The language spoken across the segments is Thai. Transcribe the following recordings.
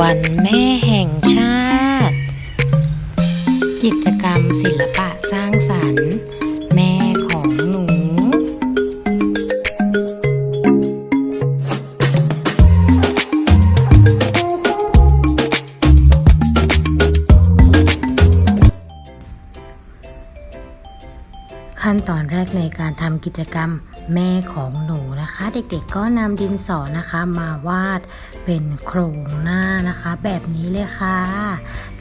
วันแม่แห่งชาติ กิจกรรมศิลปะสร้างสรรค์ แม่ของหนู ขั้นตอนแรกในการทำกิจกรรม แม่ของหนูนะคะ เด็กๆก็นำดินสอนะคะมาวาดเป็นโครงหน้านะคะ แบบนี้เลยค่ะ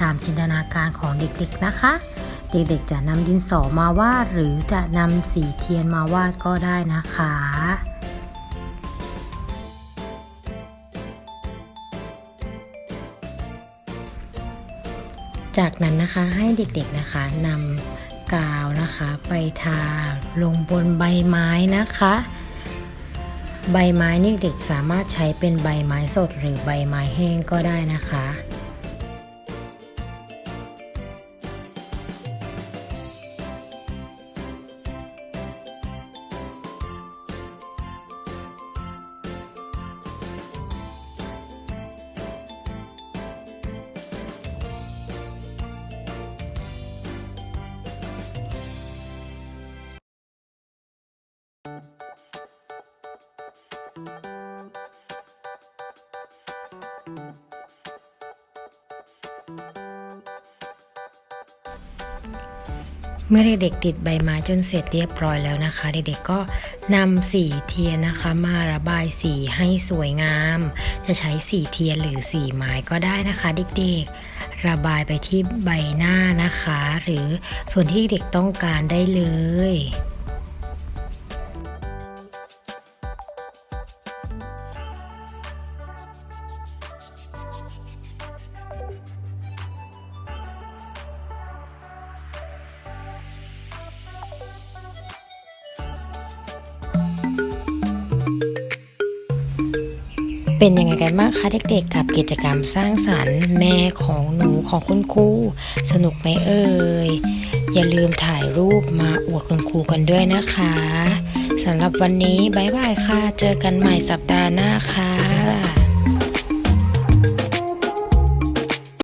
ตามจินตนาการของเด็กๆนะคะ เด็กๆจะนำดินสอมาวาดหรือจะนำสีเทียนมาวาดก็ได้นะคะจากนั้นนะคะให้เด็กๆนะคะนำ กาวนะคะ ไปทาลงบนใบไม้นะคะ ใบไม้นี่เด็กสามารถใช้เป็นใบไม้สดหรือใบไม้แห้งก็ได้นะคะ เมื่อเด็กๆติดใบไม้จนเสร็จเรียบร้อยแล้วนะคะ เด็กๆก็นำสีเทียนนะคะ มาระบายสีให้สวยงาม จะใช้สีเทียนหรือสีไม้ก็ได้นะคะ เด็กๆ ระบายไปที่ใบหน้านะคะ หรือส่วนที่เด็กต้องการได้เลย เป็นยังไงกันบ้างคะเด็กๆ กับกิจกรรมสร้างสรรค์แม่ของหนูของคุณครูสนุกไหมเอ่ย อย่าลืมถ่ายรูปมาอวดคุณครูกันด้วยนะคะสำหรับวันนี้บ๊ายบายค่ะ เจอกันใหม่สัปดาห์หน้าค่ะ